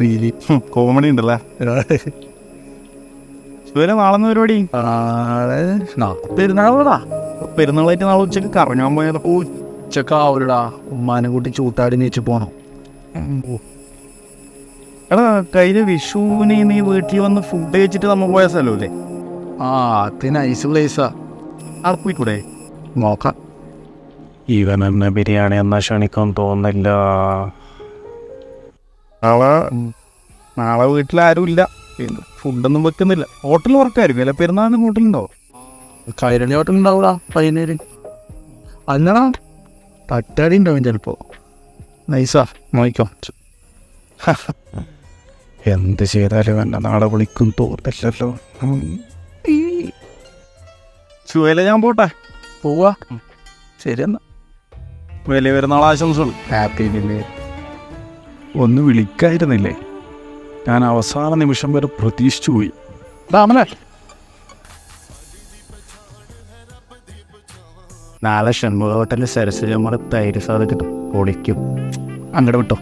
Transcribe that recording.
Really. Comedy ഉണ്ടല്ലേ? ഇതുവരെ നാളെ പരിപാടി? പെരുന്നാളാ. പെരുന്നാളായിട്ട് നാളെ ഉച്ചയ്ക്ക് കറങ്ങാൻ പോയാലോ ആവരുടാ ഉമ്മാനെ കൂട്ടി ചൂട്ടാടി നീച്ച് പോണോ. എടാ കഴിഞ്ഞ വിഷുവിനെ നീ വീട്ടിൽ വന്ന് ഫുഡ് കഴിച്ചിട്ട് നമ്മൾ പോയ സ്ഥലമല്ലേ? ആ അത് നൈസ് പ്ലേസാ അവിടെ പോയിക്കൂടെ? നോക്കാം. ഇവൻ എന്നെ ബിരിയാണി എന്നാ ക്ഷണിക്കാൻ തോന്നില്ല. നാളെ നാളെ വീട്ടിലാരും ഇല്ല ഫുഡൊന്നും വെക്കുന്നില്ല. ഹോട്ടൽ വർക്കായിരിക്കും അല്ല പെരുന്നാളിന് ഹോട്ടലുണ്ടോ? കൈരണി ഹോട്ടൽ ഉണ്ടാവൂടാ പയ്യന്നേര് അല്ലടാ തട്ടാടി ഉണ്ടാവും ചിലപ്പോ. നൈസാ നോക്കോ എന്ത് ചെയ്താലും എന്നെ നാളെ വിളിക്കും തോന്നില്ലല്ലോ. ചുവല ഞാൻ പോട്ടെ? പോവാ. ശരി എന്നാ. വലിയ പെരുന്നാൾ ആശംസകൾ. ഹാപ്പി ന്യൂ ഇയർ ഒന്ന് വിളിക്കായിരുന്നില്ലേ? ഞാൻ അവസാന നിമിഷം വരെ പ്രതീക്ഷിച്ചു പോയി. രാമനെ നാളെ ഷൺമുഖ ഹോട്ടലിൽ സരസ്വതി നമ്മൾ തൈര് സാധനം കിട്ടും പൊളിക്കും. അങ്ങോട്ട് വിട്ടോ.